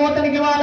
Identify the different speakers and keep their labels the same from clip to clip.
Speaker 1: મોતન કેવા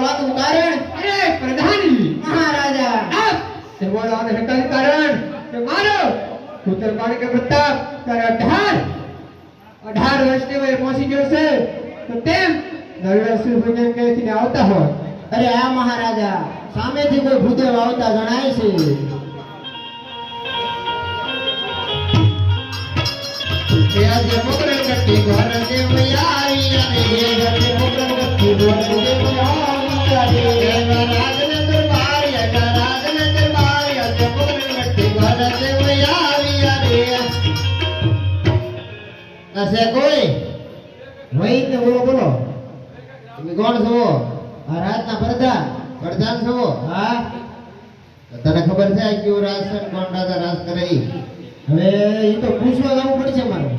Speaker 2: દરબારમાં કારણ
Speaker 1: અરે પ્રધાની!
Speaker 2: મહારાજા.
Speaker 1: આપ સર્વોડાને હકલ કારણ કે મારો પુત્ર બાળકે પ્રતાપ તારે અઢાર અઢાર વર્ષની વયે પહોંચી ગયો છે. તો તેમ નવી વર્ષ ભૂજન કહેથી આવતા હોય.
Speaker 2: અરે આ મહારાજા સામેથી કોઈ ભૂદેવ આવતા જણાય છે.
Speaker 1: કે આજે મોકરણ કટ્ટી ઘર દેવ અને હે ઘરે મોકરણ ઘર દેવ હા?
Speaker 2: તને ખબર છે કેવું છે કોણ રાજા કરે
Speaker 1: હવે એ તો પૂછવા જવું પડશે મારે.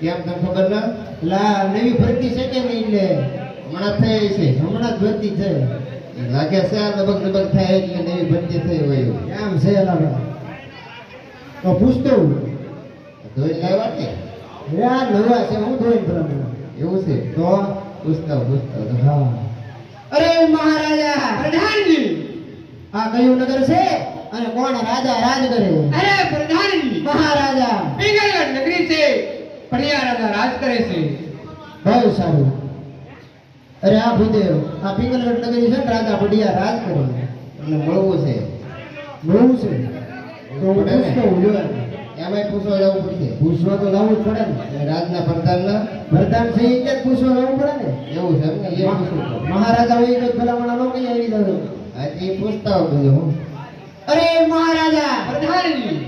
Speaker 2: કેમ તને ખબર ન?
Speaker 1: લા નવી ભરતી છે કે નહીં એટલે?
Speaker 2: હમણાં થઈ છે
Speaker 1: હમણાં જ ભરતી છે
Speaker 2: લાગે છે આ લબક લબક થાય એટલે નવી ભરતી થઈ હોય.
Speaker 1: કેમ છે તો પૂછતો હું.
Speaker 2: ધોઈ લાવ્યા ને? યાર નવા છે હું ધોઈ ભલા
Speaker 3: એવું છે?
Speaker 2: તો?
Speaker 3: પૂછતો પૂછતો.
Speaker 2: હા. અરે મહારાજા
Speaker 1: પ્રધાનજી!
Speaker 2: આ કયું નગર છે? અને કોણ રાજા રાજ કરે
Speaker 1: અરે પ્રધાનજી!
Speaker 2: મહારાજા!
Speaker 1: પિંગલગઢ નગરી છે. પણ રાજા રાજ કરે છે.
Speaker 2: બહુ સારું. અરે આ ભૂદેવ. આ પિંગલગઢ નગરી છે રાજ રાજા બડિયા રાજ કરો.
Speaker 3: તમને મળવું છે.
Speaker 2: મળવું છે? તો હું? પૂછતો હું લ્યો.
Speaker 3: એમાંય પૂછવા જવું પડશે.
Speaker 2: પૂછવા તો લાવવું જ પડે ને.
Speaker 3: રાજના પ્રધાનના?
Speaker 2: પ્રધાન છે એ જ પૂછવા લાવવું પડે ને?
Speaker 3: એવું છે એમને એ પૂછવું
Speaker 2: મહારાજા હોય તો ભલામણ નો કઈ આવી જાવ
Speaker 3: હા એ પૂછતા હોય બધું હું.
Speaker 2: અરે મહારાજા!
Speaker 1: પ્રધાનજી!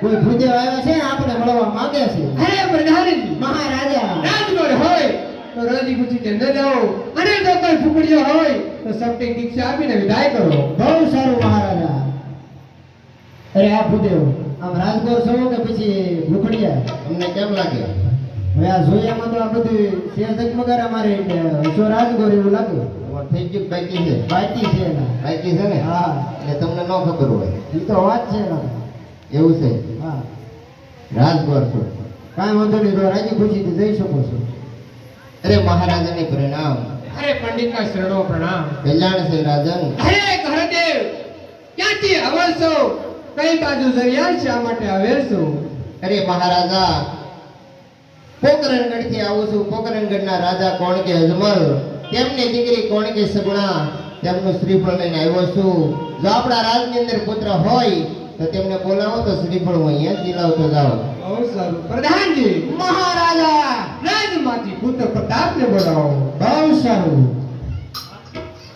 Speaker 2: કોઈ ભૂદેવ આવ્યા છે ને આપણે મળવા માંગે છે?
Speaker 1: અરે પ્રધાનજી!
Speaker 2: મહારાજા!
Speaker 1: રાજગઢ હોય. તો રાજી ખુશી તે ન જાઓ. અને જો કોઈ ફૂકડીઓ હોય તો સપટી દીક્ષા આપીને વિદાય કરો.
Speaker 2: બહુ સારું મહારાજા. અરે આ ભૂદેવ આમ રાજગોર છો કે પછી ભૂખડિયા?
Speaker 3: તમને કેમ લાગે?
Speaker 2: હવે આ જોયામાં તો આ બધું શેર ઝગમગાર અમારે જો રાજગોર એવું
Speaker 3: લાગ્યું થઈ ગયું બાકી છે?
Speaker 2: બાકી છે
Speaker 3: બાકી છે ને?
Speaker 2: હા.
Speaker 3: એટલે તમને ન ખબર હોય.
Speaker 2: એ તો વાત છે
Speaker 3: એવું છે?
Speaker 2: હા.
Speaker 3: રાજગોર છો.
Speaker 2: કાંઈ વાંધો નહીં તો રાજી ખુશીથી જઈ શકો છો.
Speaker 3: અરે મહારાજાને પ્રણામ.
Speaker 1: અરે પંડિતના શરણો પ્રણામ.
Speaker 3: કલ્યાણ છે રાજન.
Speaker 1: અરે ઘરદેવ ક્યાંથી આવશો કઈ બાજુ જરિયા શા માટે આવેશો
Speaker 3: અરે મહારાજા પોકરણગઢથી આવું છું. પોકરણગઢના રાજા કોણ કે અજમલ? તેમની દીકરી કોણ કે સગુણા? તેમનું શ્રીફળ લઈને આવ્યો છું. જો આપણા રાજની અંદર પુત્ર હોય તો તેમને બોલાવો તો શ્રીફળ હું અહીંયા ચીલાવતો જાઉં.
Speaker 1: બહુ સારું. પ્રધાનજી
Speaker 2: મહારાજા
Speaker 1: રાજમાંથી પુત્ર પ્રતાપને બોલાવો.
Speaker 2: બહુ સારું.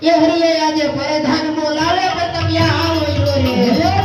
Speaker 2: એ હરિયે આજે પ્રધાન બોલાવે પણ તમે આવો જોડે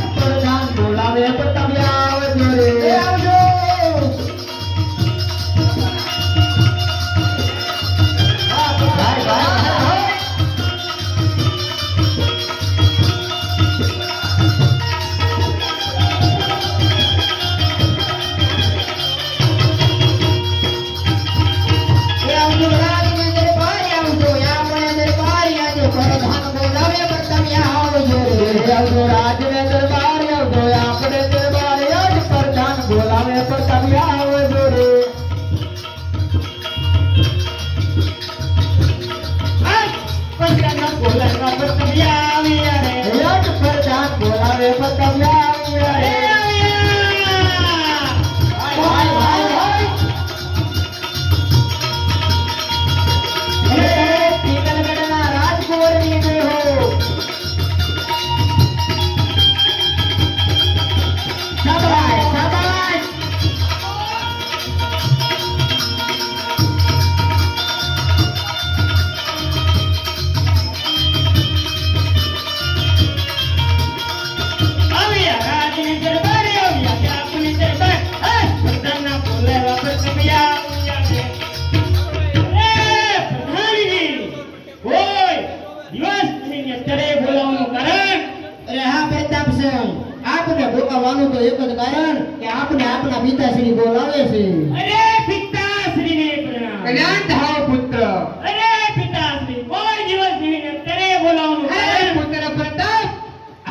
Speaker 2: બોલાવવાનું તો એક જ કારણ કે આપને આપના પિતાશ્રી બોલાવે છે.
Speaker 4: અરે પિતાશ્રીને પ્રણામ.
Speaker 1: કલ્યાણ થાવ પુત્ર.
Speaker 4: અરે પિતાશ્રી કોઈ દિવસ નહીં અત્યારે બોલાવવાનું
Speaker 1: અરે પુત્ર પ્રતાપ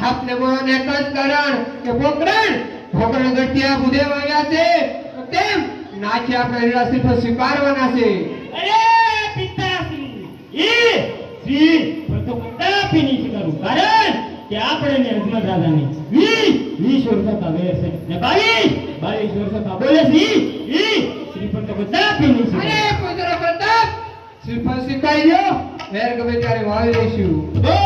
Speaker 1: આપને મોહન એક જ કારણ કે પોકરણ પોકરણ ગઢિયા બુદેવ આવ્યા છે. તેમ નાખી આપણે નિરાશી પર સ્વીકારવાના છે.
Speaker 4: અરે પિતાશ્રી એ શ્રી પ્રતાપીની સ્વીકારું કારણ કે આપણે ને અજમલ રાજાની વીસ વીસ વર્ષ થતા છે ને બાવીસ બાવીસ ઈશ્વર થતા બોલે છે ઈ ઈ શ્રી છે
Speaker 1: અરે પુત્ર પ્રતાપ શ્રીફળ સ્વીકારી લો વેર ગમે ત્યારે વાળી લઈશું.
Speaker 4: બહુ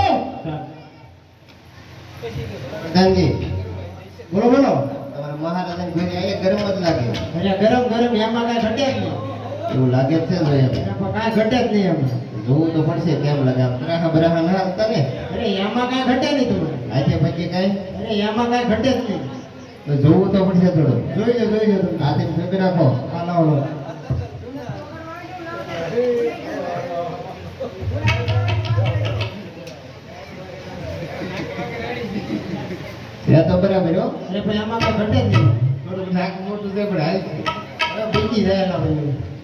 Speaker 3: ગાંધી
Speaker 2: બોલો બોલો.
Speaker 3: તમારા મહારાજાની ભેરી આ ગરમ જ લાગે.
Speaker 2: અરે ગરમ ગરમ એમાં કાંઈ ઘટે જ નહીં.
Speaker 3: એવું લાગે છે ને એમાં
Speaker 2: કાંઈ ઘટે જ નહીં એમાં.
Speaker 3: જોવું તો પડશે કેમ લાગે? આમ ત્રાહા બરાહા ના હાલતા ને?
Speaker 2: અરે એમાં કાંઈ ઘટે નહીં તમારે.
Speaker 3: આજે પછી કાંઈ?
Speaker 2: અરે એમાં કાંઈ ઘટે જ નહીં.
Speaker 3: તો જોવું તો પડશે થોડું.
Speaker 2: જોઈ લો જોઈ લો
Speaker 3: હાથે ફેંકી રાખો.
Speaker 2: આ લાવો લાવો
Speaker 3: તો બરાબર હો.
Speaker 2: અરે પણ એમાં તો ઘટે જ નહીં.
Speaker 3: થોડું નાક મોટું છે પણ હાલ.
Speaker 2: બીજી જાય એના ભાઈ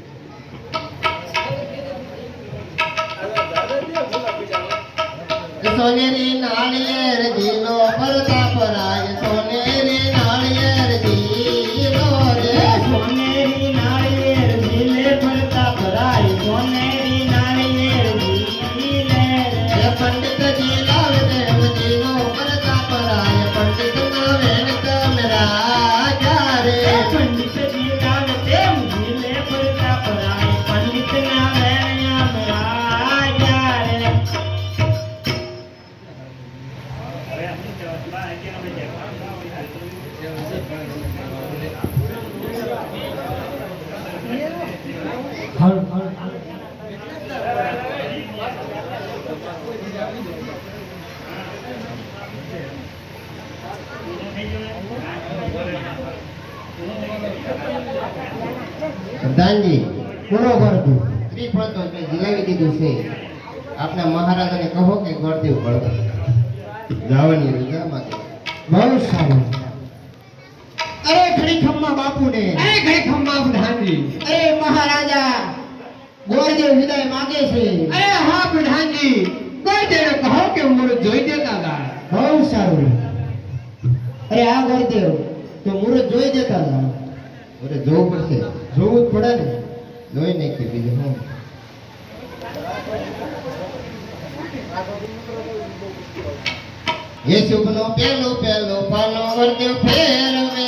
Speaker 3: আসলের
Speaker 4: নালিয়ের দিনও
Speaker 3: પ્રધાનજી,
Speaker 2: પૂરો ગળતું
Speaker 3: સ્ત્રી પડતો એટલે જીલાવી દીધું છે. આપના મહારાજાને કહો કે ગળતું પડતું ગાવાની રજામાં
Speaker 2: બહુ સારું ઘડી ખમ્મા બાપુને.
Speaker 1: અરે ઘણી ખમ્મા પ્રધાનજી
Speaker 2: અરે મહારાજા ગોરદેવ વિદાય માંગે છે.
Speaker 1: અરે હા પ્રધાનજી કોઈ તેને કહો કે મુહૂર્ત જોઈ દેતા હતા.
Speaker 2: બહુ સારું. અરે આ ગોરદેવ તો મુહૂર્ત જોઈ દેતા હતા.
Speaker 3: અરે જોવું પડશે.
Speaker 2: જોવું જ પડે ને.
Speaker 3: જોઈ નાખીએ બીજું હું એ શુભનો પેલો પેલો પાનો વર્ત્યો ફેરવે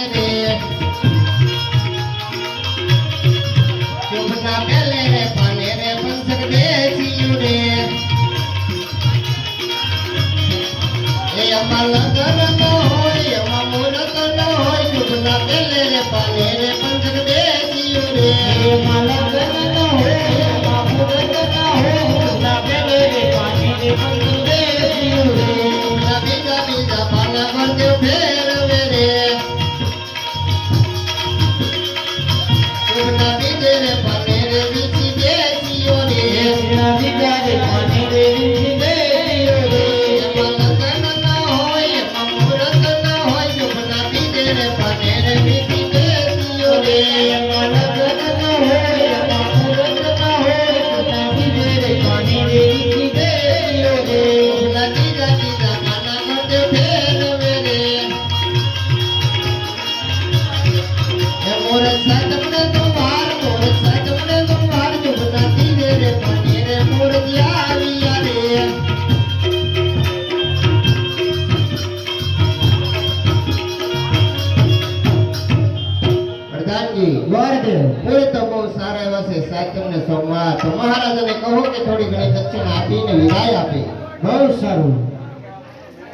Speaker 3: પ્રધાનજી
Speaker 2: ગોરદેવ
Speaker 3: મૂળ તો બહુ સારા એવા છે. સાતમ ને સોમવાર. તો મહારાજાને કહો કે થોડી ઘણી દક્ષિણા આપીને વિદાય આપે.
Speaker 2: બહુ સારું.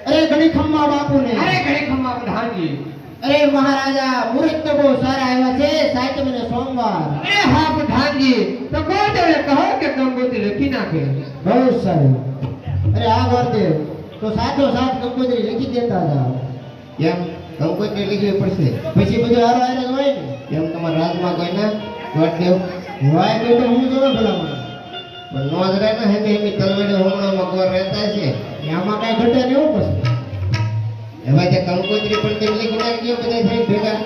Speaker 2: અરે ઘણી ખમ્મા બાપુને.
Speaker 1: અરે ઘણી ખમ્મા પ્રધાનજી
Speaker 2: અરે મહારાજા મુહૂર્ત તો બહુ સારા આવ્યા છે. સાતમ ને સોમવાર.
Speaker 1: અરે હા પ્રધાનજી તો કોઈ તેને કહો કે ગંગોત્રી લખી નાખે.
Speaker 2: બહુ સારું. અરે આ ગોરદેવ તો સાચો સાત ગંગોત્રી લખી દેતા હતા.
Speaker 3: કેમ કંકોત્રી લીખવી પડશે.
Speaker 2: પછી બધું હારો હારે જ હોય ને.
Speaker 3: એમ તમારા રાજમાં કોઈ ના? ગોઠદેવ
Speaker 2: હોય તો તો હું જોવે ભલામણ.
Speaker 3: પણ નો જ રહે ને હેમી હેમી તલવડે હોમણામાં ગોર રહેતા છે.
Speaker 2: આમાં કાંઈ ઘટે ને એવું પછી.
Speaker 3: એમાં તે કંકોત્રી પણ તેમ લીખી નાખજો બધા થઈ ભેગા.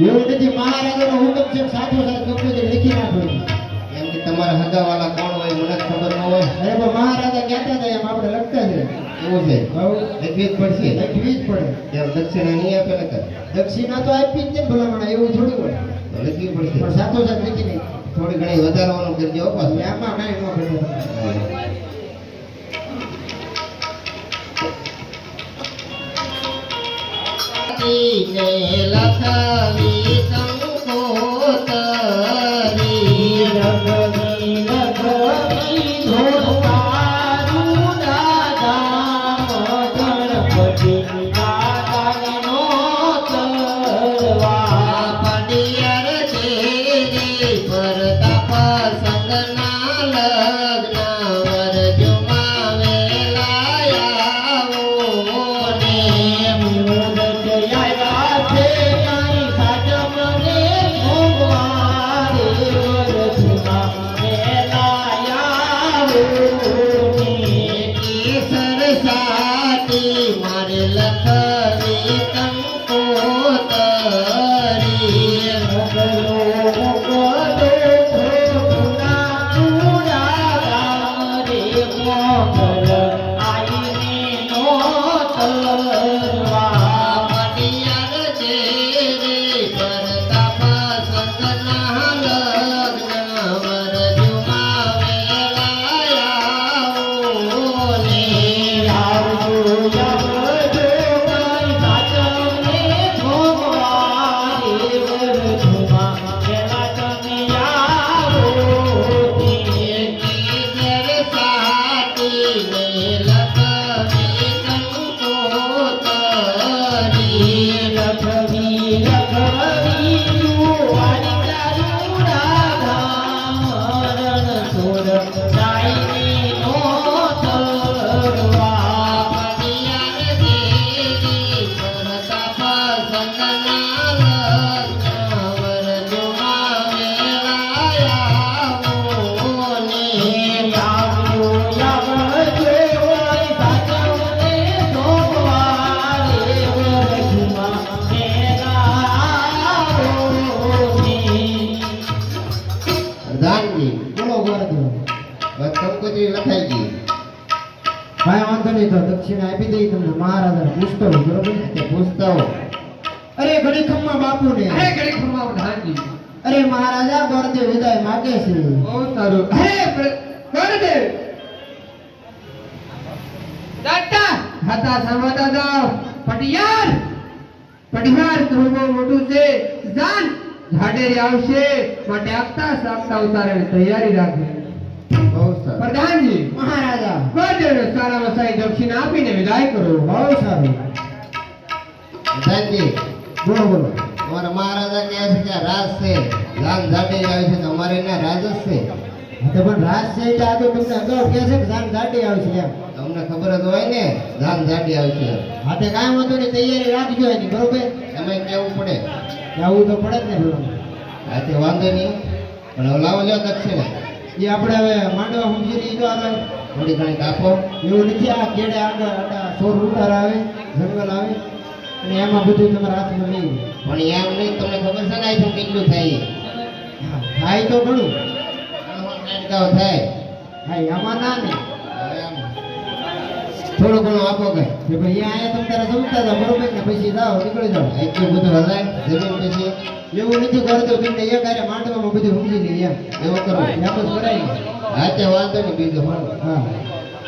Speaker 2: એવું નથી, મહારાજાનો હુકમ છે સાચો સાત કંકોત્રી લખી નાખો.
Speaker 3: એમ કે તમારા હગાવાલા કોણ હોય, મને ખબર ન હોય.
Speaker 2: અરે મહારાજા કહેતા હતા એમ આપણે લખતા છે
Speaker 3: એવું છે
Speaker 2: બહુ
Speaker 3: લખવી જ પડશે
Speaker 2: લખવી જ પડે
Speaker 3: દક્ષિણા નહીં આપે ને
Speaker 2: દક્ષિણા તો આપી જ છે ભલામણ એવું થોડું
Speaker 3: પડે લખવી પડશે.
Speaker 2: પણ લખી નહીં
Speaker 3: થોડી ઘણી વધારવાનું કરજો હો પાછું.
Speaker 2: આમાં કાંઈ ન ઘટે
Speaker 3: ને લખવી
Speaker 2: Allah Allah તો દક્ષિણા આપી દઈ તમને મહારાજા પૂછતો બરોબર
Speaker 3: તે પૂછતા હો
Speaker 2: અરે ઘડી ખમ્મા બાપુને.
Speaker 1: અરે ઘડી ખમ્મા પ્રધાનજી
Speaker 2: અરે મહારાજા ગોરદેવ વિદાય માગે છે.
Speaker 1: બહુ સારું. અરે ગોરદેવ દાતા હતા સમાતા જાઓ. પટિયાર. પટિયાર ધ્રુવો મોટું છે. જાન. ઝાડેરી આવશે. માટે આપતા સાપતા ઉતારે તૈયારી રાખે. પ્રધાનજી
Speaker 2: મહારાજા
Speaker 1: ગોરદેવને સારા વસાઈ દક્ષિણા આપીને વિદાય કરો.
Speaker 2: બહુ સારું.
Speaker 3: પ્રધાનજી
Speaker 2: બોલો બોલો.
Speaker 3: અમારા મહારાજા કહે છે કે રાજ છે. લાલ જાડી આવે છે તમારે એના રાજ જ છે.
Speaker 2: તો પણ રાજ છે એટલે આ તો તમને અગાઉ કહે છે કે જાન દાટી આવશે એમ.
Speaker 3: તમને ખબર જ હોય ને ધાન જાડી આવશે
Speaker 2: હા તે કાંઈ વાંધો નહીં તૈયારી રાખજો એની બરોબર?
Speaker 3: તમે કહેવું પડે.
Speaker 2: કહેવું તો પડે જ ને
Speaker 3: હાથે વાંધો નહીં. પણ લાવો લ્યો દક્ષિણા.
Speaker 2: એ આપણે હવે માંડવા સમજી તો આગળ
Speaker 3: થોડી ઘણી કાપો.
Speaker 2: એવું નથી આ કેડે આગળ સોર ઉતાર આવે જંગલ આવે અને એમાં બધું તમારા હાથમાં નહીં
Speaker 3: પણ એમ નહીં તમને ખબર છે ને તો કેટલું થાય?
Speaker 2: થાય તો ઘણું.
Speaker 3: થાય.
Speaker 2: હા આમાં ના ને.
Speaker 3: હવે આમ થોડું ઘણું આપો
Speaker 2: કે. ભાઈ અહીંયા તમે તારા સમજતા હતા, બરોબર ને? પછી જાઓ, નીકળી જાઓ.
Speaker 3: એટલું બધું હલાય, જમીન પછી
Speaker 2: એવું નથી કરતો તમને એક આરે માંડવામાં બધું સમજી લઈએ એમ
Speaker 3: એવો કરો
Speaker 2: એમ જ કરાય.
Speaker 3: હા તે વાંધો નહીં બીજું
Speaker 2: હા.